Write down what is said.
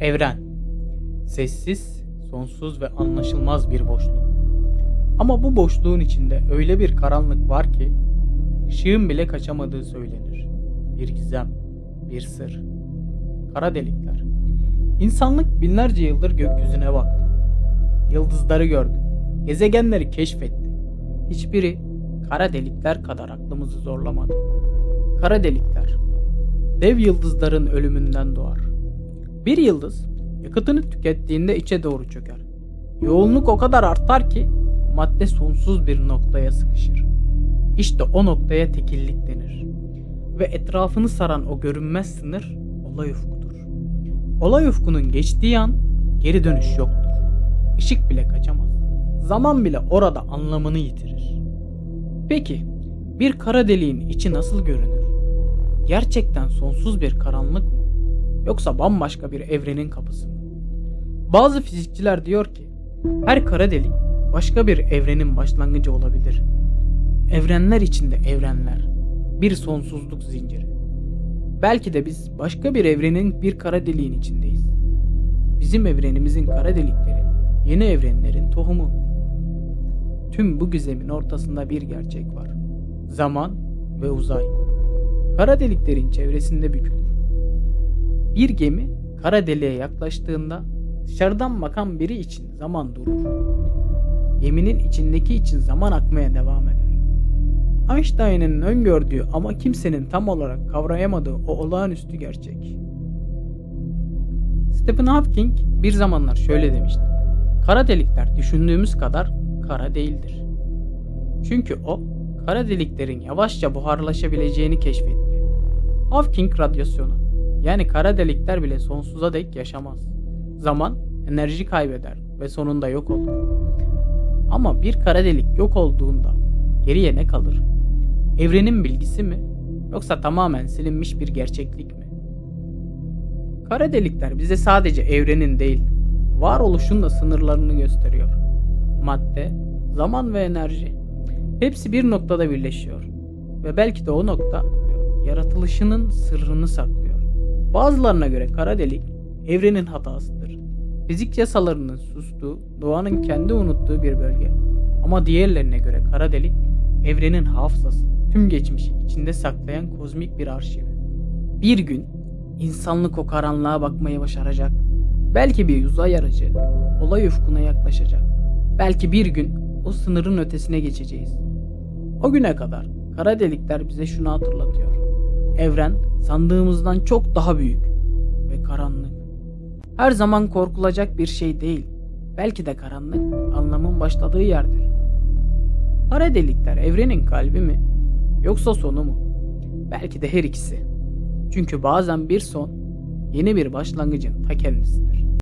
Evren. Sessiz, sonsuz ve anlaşılmaz bir boşluk. Ama bu boşluğun içinde öyle bir karanlık var ki ışığın bile kaçamadığı söylenir. Bir gizem, bir sır. Kara delikler. İnsanlık binlerce yıldır gökyüzüne baktı. Yıldızları gördü. Gezegenleri keşfetti. Hiçbiri kara delikler kadar aklımızı zorlamadı. Kara delikler. Dev yıldızların ölümünden doğar. Bir yıldız yakıtını tükettiğinde içe doğru çöker. Yoğunluk o kadar artar ki madde sonsuz bir noktaya sıkışır. İşte o noktaya tekillik denir. Ve etrafını saran o görünmez sınır olay ufkudur. Olay ufkunun geçtiği an geri dönüş yoktur. Işık bile kaçamaz. Zaman bile orada anlamını yitirir. Peki bir kara deliğin içi nasıl görünür? Gerçekten sonsuz bir karanlık mı? Yoksa bambaşka bir evrenin kapısı mı? Bazı fizikçiler diyor ki her kara delik başka bir evrenin başlangıcı olabilir. Evrenler içinde evrenler. Bir sonsuzluk zinciri. Belki de biz başka bir evrenin bir kara deliğin içindeyiz. Bizim evrenimizin kara delikleri yeni evrenlerin tohumu. Tüm bu gizemin ortasında bir gerçek var. Zaman ve uzay. Kara deliklerin çevresinde bükülür. Bir gemi kara deliğe yaklaştığında dışarıdan bakan biri için zaman durur. Geminin içindeki için zaman akmaya devam eder. Einstein'ın öngördüğü ama kimsenin tam olarak kavrayamadığı o olağanüstü gerçek. Stephen Hawking bir zamanlar şöyle demişti. Kara delikler düşündüğümüz kadar kara değildir. Çünkü o kara deliklerin yavaşça buharlaşabileceğini keşfetti. Hawking radyasyonu yani kara delikler bile sonsuza dek yaşamaz. Zaman enerji kaybeder ve sonunda yok olur. Ama bir kara delik yok olduğunda geriye ne kalır? Evrenin bilgisi mi yoksa tamamen silinmiş bir gerçeklik mi? Kara delikler bize sadece evrenin değil, varoluşun da sınırlarını gösteriyor. Madde, zaman ve enerji hepsi bir noktada birleşiyor ve belki de o nokta yaratılışının sırrını saklıyor. Bazılarına göre kara delik evrenin hatasıdır. Fizik yasalarının sustuğu, doğanın kendi unuttuğu bir bölge. Ama diğerlerine göre kara delik evrenin hafızası, tüm geçmişi içinde saklayan kozmik bir arşiv. Bir gün insanlık o karanlığa bakmayı başaracak. Belki bir uzay aracı olay ufkuna yaklaşacak. Belki bir gün o sınırın ötesine geçeceğiz. O güne kadar kara delikler bize şunu hatırlatıyor. Evren sandığımızdan çok daha büyük ve karanlık. Her zaman korkulacak bir şey değil. Belki de karanlık anlamın başladığı yerdir. Kara delikler evrenin kalbi mi? Yoksa sonu mu? Belki de her ikisi. Çünkü bazen bir son yeni bir başlangıcın ta kendisidir.